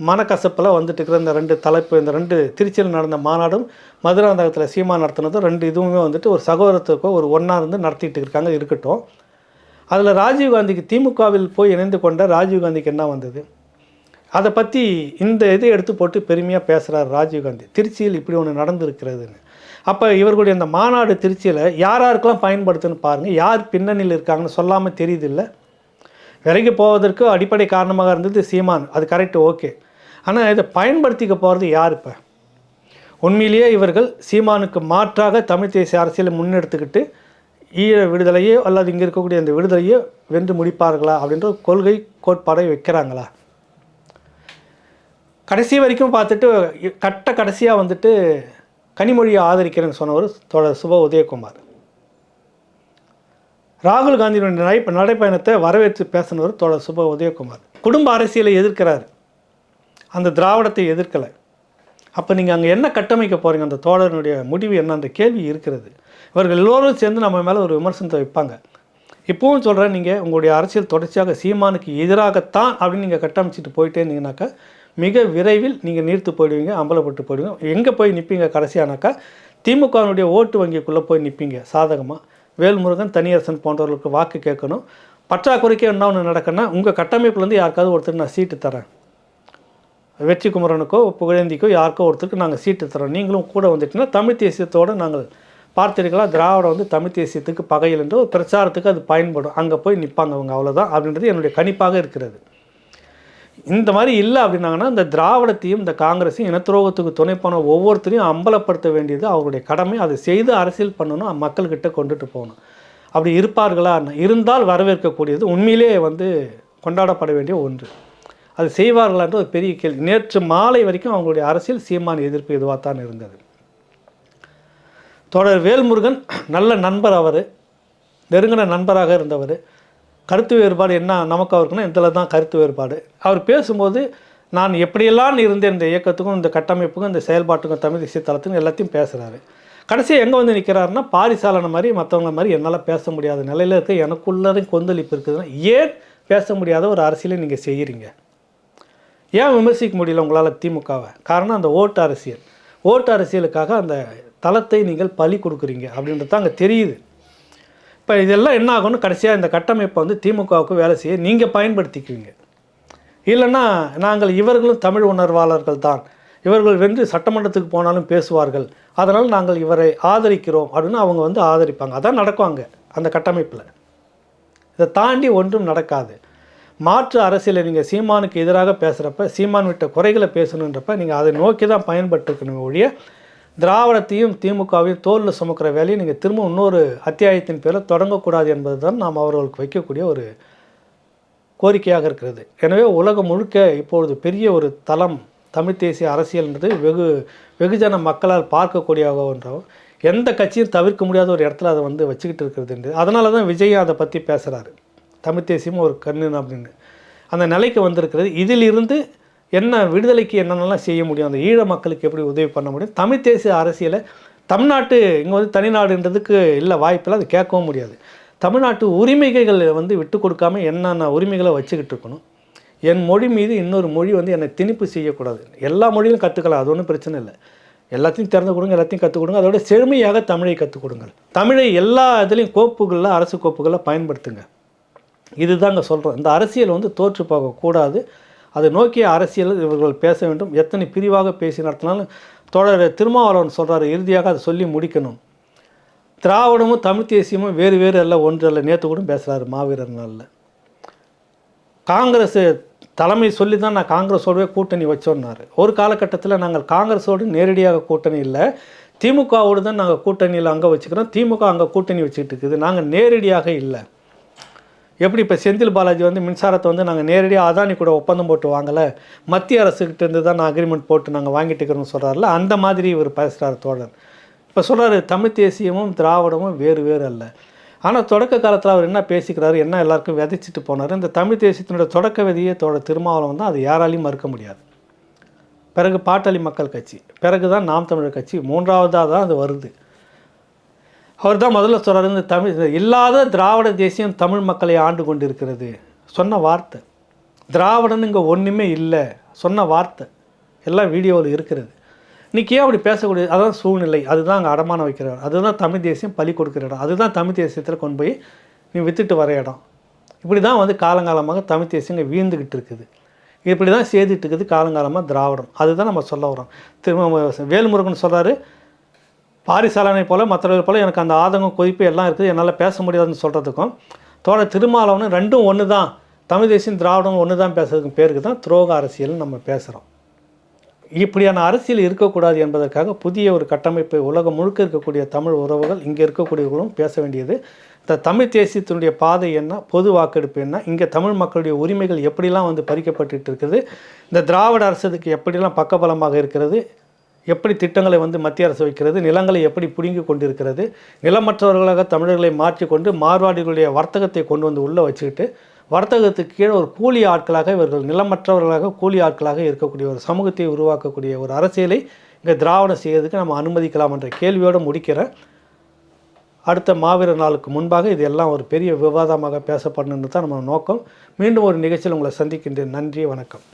மனக்கசப்பில் வந்துட்டு இருக்கிற இந்த ரெண்டு தலைப்பு இந்த ரெண்டு திருச்சியில் நடந்த மாநாடும் மதுராந்தகத்தில் சீமா நடத்தினதும் ரெண்டு இதுவுமே வந்துட்டு ஒரு சகோதரத்துக்கோ ஒரு ஒன்றா இருந்து நடத்திட்டு இருக்காங்க இருக்கட்டும். அதில் ராஜீவ்காந்திக்கு திமுகவில் போய் இணைந்து கொண்ட ராஜீவ்காந்திக்கு என்ன வந்தது? அதை பற்றி இந்த இதை எடுத்து போட்டு பெருமையாக பேசுகிறார் ராஜீவ்காந்தி திருச்சியில் இப்படி ஒன்று நடந்திருக்கிறதுன்னு. அப்போ இவர்களுடைய இந்த மாநாடு திருச்சியில் யார் யாருக்கெல்லாம் பயன்படுத்துன்னு பாருங்கள் யார் பின்னணியில் இருக்காங்கன்னு சொல்லாமல் தெரியுது இல்லை விலைக்கு போவதற்கு அடிப்படை காரணமாக இருந்தது சீமான். அது கரெக்டு ஓகே ஆனால் இதை பயன்படுத்திக்க போகிறது யார் இப்போ? உண்மையிலேயே இவர்கள் சீமானுக்கு மாற்றாக தமிழ் தேசிய அரசியலை முன்னெடுத்துக்கிட்டு ஈழ விடுதலையோ அல்லது இங்கே இருக்கக்கூடிய அந்த விடுதலையோ வென்று முடிப்பார்களா அப்படின்ற கொள்கை கோட்பாடை வைக்கிறாங்களா? கடைசி வரைக்கும் பார்த்துட்டு கட்ட கடைசியாக வந்துட்டு கனிமொழியை ஆதரிக்கிறேன்னு சொன்னவர் தோழர் சுப உதயகுமார். ராகுல் காந்தியினுடைய நடை நடைப்பயணத்தை வரவேற்று பேசினவர் தோழர் சுப உதயகுமார். குடும்ப அரசியலை எதிர்க்கிறார். அந்த திராவிடத்தை எதிர்க்கலை. அப்போ நீங்கள் அங்கே என்ன கட்டமைக்க போகிறீங்க அந்த தோழரனுடைய முடிவு என்ன அந்த கேள்வி இருக்கிறது. இவர்கள் எல்லோரும் சேர்ந்து நம்ம மேலே ஒரு விமர்சனத்தை வைப்பாங்க. இப்போவும் சொல்கிறேன் நீங்கள் உங்களுடைய அரசியல் தொடர்ச்சியாக சீமானுக்கு எதிராகத்தான் அப்படின்னு நீங்கள் கட்டமைச்சிட்டு போயிட்டே இருந்தீங்கன்னாக்கா மிக விரைவில் நீங்கள் நீர்த்து போயிடுவீங்க அம்பலப்பட்டு போயிடுவீங்க. எங்கே போய் நிற்பீங்க கடைசியானாக்கா திமுகவினுடைய ஓட்டு வங்கிக்குள்ளே போய் நிற்பீங்க சாதகமாக வேல்முருகன் தனியரசன் போன்றவர்களுக்கு வாக்கு கேட்கணும். பற்றாக்குறைக்கு என்ன ஒன்று நடக்குன்னா உங்கள் கட்டமைப்புலேருந்து யாருக்காவது ஒருத்தர் நான் சீட்டு தரேன். வெற்றி குமரனுக்கோ புகழேந்திக்கோ யாருக்கோ ஒருத்தருக்கு நாங்கள் சீட்டு தரோம். நீங்களும் கூட வந்துட்டீங்கன்னா தமிழ் தேசியத்தோடு நாங்கள் பார்த்திருக்கலாம் திராவிடம் வந்து தமிழ் தேசியத்துக்கு பகையில் என்று ஒரு பிரச்சாரத்துக்கு அது பயன்படும். அங்கே போய் நிற்பாங்க அவங்க அவ்வளோதான் அப்படின்றது என்னுடைய கணிப்பாக இருக்கிறது. இந்த மாதிரி இல்லை அப்படின்னாங்கன்னா இந்த திராவிடத்தையும் இந்த காங்கிரஸையும் இனத்துரோகத்துக்கு துணை போன ஒவ்வொருத்தரையும் அம்பலப்படுத்த வேண்டியது அவருடைய கடமை. அதை செய்து அரசியல் பண்ணணும் மக்கள்கிட்ட கொண்டுட்டு போகணும். அப்படி இருப்பார்களா? இருந்தால் வரவேற்கக்கூடியது உண்மையிலேயே வந்து கொண்டாடப்பட வேண்டிய ஒன்று. அது செய்வார்களான்ற ஒரு பெரிய கேள்வி. நேற்று மாலை வரைக்கும் அவங்களுடைய அரசியல் சீமான எதிர்ப்பு இதுவாக தான் இருந்தது. தொடர் வேல்முருகன் நல்ல நண்பர் அவர் நெருங்கின நண்பராக இருந்தவர். கருத்து வேறுபாடு என்ன நமக்கு அவருக்குன்னா இதில் தான் கருத்து வேறுபாடு. அவர் பேசும்போது நான் எப்படியெல்லாம் இருந்தேன் இந்த இயக்கத்துக்கும் இந்த கட்டமைப்புக்கும் இந்த செயல்பாட்டுக்கும் தமிழ் இசைத்தளத்துக்கும் தளத்துக்கும் எல்லாத்தையும் பேசுகிறாரு கடைசியாக எங்கே வந்து நிற்கிறாருன்னா பாரிசாலனை மாதிரி மற்றவங்கள மாதிரி என்னால் பேச முடியாத நிலையில் இருக்க. எனக்குள்ளே கொந்தளிப்பு இருக்குதுன்னா ஏன் பேச முடியாத ஒரு அரசியலை நீங்கள் செய்கிறீங்க ஏன் விமர்சிக்க முடியல உங்களால் திமுகவை? காரணம் அந்த ஓட்டு அரசியல். ஓட்டு அரசியலுக்காக அந்த தளத்தை நீங்கள் பலி கொடுக்குறீங்க அப்படின்றது தான் அங்கே தெரியுது. இப்போ இதெல்லாம் என்ன ஆகும்னு கடைசியாக இந்த கட்டமைப்பை வந்து திமுகவுக்கு வேலை செய்ய நீங்கள் பயன்படுத்திக்குவீங்க. இல்லைன்னா நாங்கள் இவர்களும் தமிழ் உணர்வாளர்கள் தான். இவர்கள் வென்று சட்டமன்றத்துக்கு போனாலும் பேசுவார்கள். அதனால் நாங்கள் இவரை ஆதரிக்கிறோம் அப்படின்னு அவங்க வந்து ஆதரிப்பாங்க. அதான் நடக்குவாங்க அந்த கட்டமைப்பில். இதை தாண்டி ஒன்றும் நடக்காது. மாற்று அரசியலை நீங்கள் சீமானுக்கு எதிராக பேசுகிறப்ப சீமான் விட்ட குறைகளை பேசணுன்றப்ப நீங்கள் அதை நோக்கி தான் பயன்பட்டுருக்கணும் ஒழிய திராவிடத்தையும் திமுகவையும் தோலில் சுமக்கிற வேலையை நீங்கள் திரும்ப இன்னொரு அத்தியாயத்தின் பேரில் தொடங்கக்கூடாது என்பது தான் நாம் அவர்களுக்கு வைக்கக்கூடிய ஒரு கோரிக்கையாக இருக்கிறது. எனவே உலகம் முழுக்க இப்பொழுது பெரிய ஒரு தளம் தமிழ் தேசிய அரசியல்ன்றது வெகு வெகுஜன மக்களால் பார்க்கக்கூடிய ஒன்றாகும். எந்த கட்சியும் தவிர்க்க முடியாத ஒரு இடத்துல அதை வந்து வச்சுக்கிட்டு இருக்கிறது என்று. அதனால தான் விஜய் அதை பற்றி பேசுகிறாரு தமிழ் தேசியமும் ஒரு கண்ணு அப்படின்னு. அந்த நிலைக்கு வந்திருக்கிறது. இதிலிருந்து என்ன விடுதலைக்கு என்னென்னலாம் செய்ய முடியும்? அந்த ஈழ மக்களுக்கு எப்படி உதவி பண்ண முடியும்? தமிழ் தேசிய அரசியலை தமிழ்நாட்டு இங்கே வந்து தனிநாடுன்றதுக்கு இல்லை வாய்ப்பில் அது கேட்கவும் முடியாது. தமிழ்நாட்டு உரிமைகள் வந்து விட்டு கொடுக்காமல் என்னென்ன உரிமைகளை வச்சுக்கிட்டு இருக்கணும்? என் மொழி மீது இன்னொரு மொழி வந்து என்னை திணிப்பு செய்யக்கூடாது. எல்லா மொழியும் கற்றுக்கலாம் அது ஒன்றும் பிரச்சனை இல்லை. எல்லாத்தையும் திறந்து கொடுங்க எல்லாத்தையும் கற்றுக் கொடுங்க. அதோட செழுமையாக தமிழை கற்றுக் கொடுங்கள். தமிழை எல்லா இதுலேயும் கோப்புகளில் அரசு கோப்புகளில் பயன்படுத்துங்க. இதுதாங்க சொல்கிறோம் இந்த அரசியல் வந்து தோற்று போகக்கூடாது. அதை நோக்கிய அரசியல் இவர்கள் பேச வேண்டும். எத்தனை பிரிவாக பேசி நடத்தினாலும் தொடர் திருமாவளவன் சொல்கிறார் இறுதியாக அதை சொல்லி முடிக்கணும். திராவிடமும் தமிழ் தேசியமும் வேறு வேறு அல்ல ஒன்று அல்ல. நேற்று கூட பேசுகிறாரு மாவீரர் நாளில். காங்கிரஸ் தலைமை சொல்லி தான் நான் காங்கிரஸோடவே கூட்டணி வச்சோன்னாரு ஒரு காலகட்டத்தில் நாங்கள் காங்கிரஸோடு நேரடியாக கூட்டணி இல்லை. திமுகவோடு தான் நாங்கள் கூட்டணியில் அங்கே வச்சுக்கிறோம். திமுக அங்கே கூட்டணி வச்சுக்கிட்டு இருக்குது. நாங்கள் நேரடியாக இல்லை. எப்படி இப்போ செந்தில் பாலாஜி வந்து மின்சாரத்தை வந்து நாங்கள் நேரடியாக அதானி கூட ஒப்பந்தம் போட்டு வாங்கலை மத்திய அரசுக்கிட்ட இருந்து தான் நான் அக்ரிமெண்ட் போட்டு நாங்கள் வாங்கிட்டு இருக்கிறோம்னு சொல்கிறாருல அந்த மாதிரி இவர் பேசுகிறார் தோழர். இப்போ சொல்கிறாரு தமிழ் தேசியமும் திராவிடமும் வேறு வேறு அல்ல. ஆனால் தொடக்க காலத்தில் அவர் என்ன பேசிக்கிறாரு என்ன எல்லாருக்கும் விதைச்சிட்டு போனார் இந்த தமிழ் தேசியத்தினுடைய தொடக்க விதியை தோட திருமாவளவன் தான் அது யாராலையும் மறுக்க முடியாது. பிறகு பாட்டாளி மக்கள் கட்சி பிறகு தான் நாம் தமிழர் கட்சி மூன்றாவதாக தான் அது வருது. அவர் தான் முதல்ல சொல்கிறார் இந்த தமிழ் இல்லாத திராவிட தேசியம் தமிழ் மக்களை ஆண்டு கொண்டு இருக்கிறது சொன்ன வார்த்தை. திராவிடனுங்க இங்கே ஒன்றுமே இல்லை. சொன்ன வார்த்தை. எல்லாம் வீடியோவில் இருக்கிறது. இன்றைக்கி ஏன் அப்படி பேசக்கூடிய அதான் சூழ்நிலை. அதுதான் அங்கே அடமானம் வைக்கிற இடம். அதுதான் தமிழ் தேசியம் பலி கொடுக்குற இடம். அதுதான் தமிழ் தேசியத்தில் கொண்டு போய் நீ வித்துட்டு வர இடம். இப்படி தான் வந்து காலங்காலமாக தமிழ் தேசியம் இங்கே வீழ்ந்துக்கிட்டு இருக்குது. இப்படி தான் செய்துட்டு இருக்குது காலங்காலமாக திராவிடம். அதுதான் நம்ம சொல்ல வரோம் திரும்ப வேல்முருகன் சொல்கிறாரு பாரிசாலனை போல் மற்றவர்கள் போல் எனக்கு அந்த ஆதங்கம் கொதிப்பு எல்லாம் இருக்குது. என்னால் பேச முடியாதுன்னு சொல்கிறதுக்கும் தோட திருமாவளவன் ரெண்டும் ஒன்று தான் தமிழ் தேசியம் திராவிடம் ஒன்று தான் பேசுறதுக்கு பேருக்கு தான் துரோக அரசியல்னு நம்ம பேசுகிறோம் இப்படியான அரசியல் இருக்கக்கூடாது என்பதற்காக புதிய ஒரு கட்டமைப்பை உலகம் முழுக்க இருக்கக்கூடிய தமிழ் உறவுகள் இங்கே இருக்கக்கூடியவர்களும் பேச வேண்டியது. இந்த தமிழ் தேசியத்தினுடைய பாதை என்ன பொது வாக்கெடுப்பு என்ன இங்கே தமிழ் மக்களுடைய உரிமைகள் எப்படிலாம் வந்து பறிக்கப்பட்டுட்டு இருக்குது இந்த திராவிட அரசுக்கு எப்படிலாம் பக்கபலமாக இருக்கிறது எப்படி திட்டங்களை வந்து மத்திய அரசு வைக்கிறது நிலங்களை எப்படி பிடுங்கி கொண்டிருக்கிறது நிலமற்றவர்களாக தமிழர்களை மாற்றிக்கொண்டு மார்வாடிகளுடைய வர்த்தகத்தை கொண்டு வந்து உள்ளே வச்சுக்கிட்டு வர்த்தகத்துக்கு கீழே ஒரு கூலி ஆட்களாக இவர்கள் நிலமற்றவர்களாக கூலி ஆட்களாக இருக்கக்கூடிய ஒரு சமூகத்தை உருவாக்கக்கூடிய ஒரு அரசியலை இங்கே திராவிடம் செய்யறதுக்கு நம்ம அனுமதிக்கலாம் என்ற கேள்வியோடு முடிக்கிறேன். அடுத்த மாவீரர் நாளுக்கு முன்பாக இது எல்லாம் ஒரு பெரிய விவாதமாக பேசப்படணுன்னு தான் நம்ம நோக்கம். மீண்டும் ஒரு நிகழ்ச்சியில் உங்களை சந்திக்கின்றேன். நன்றி வணக்கம்.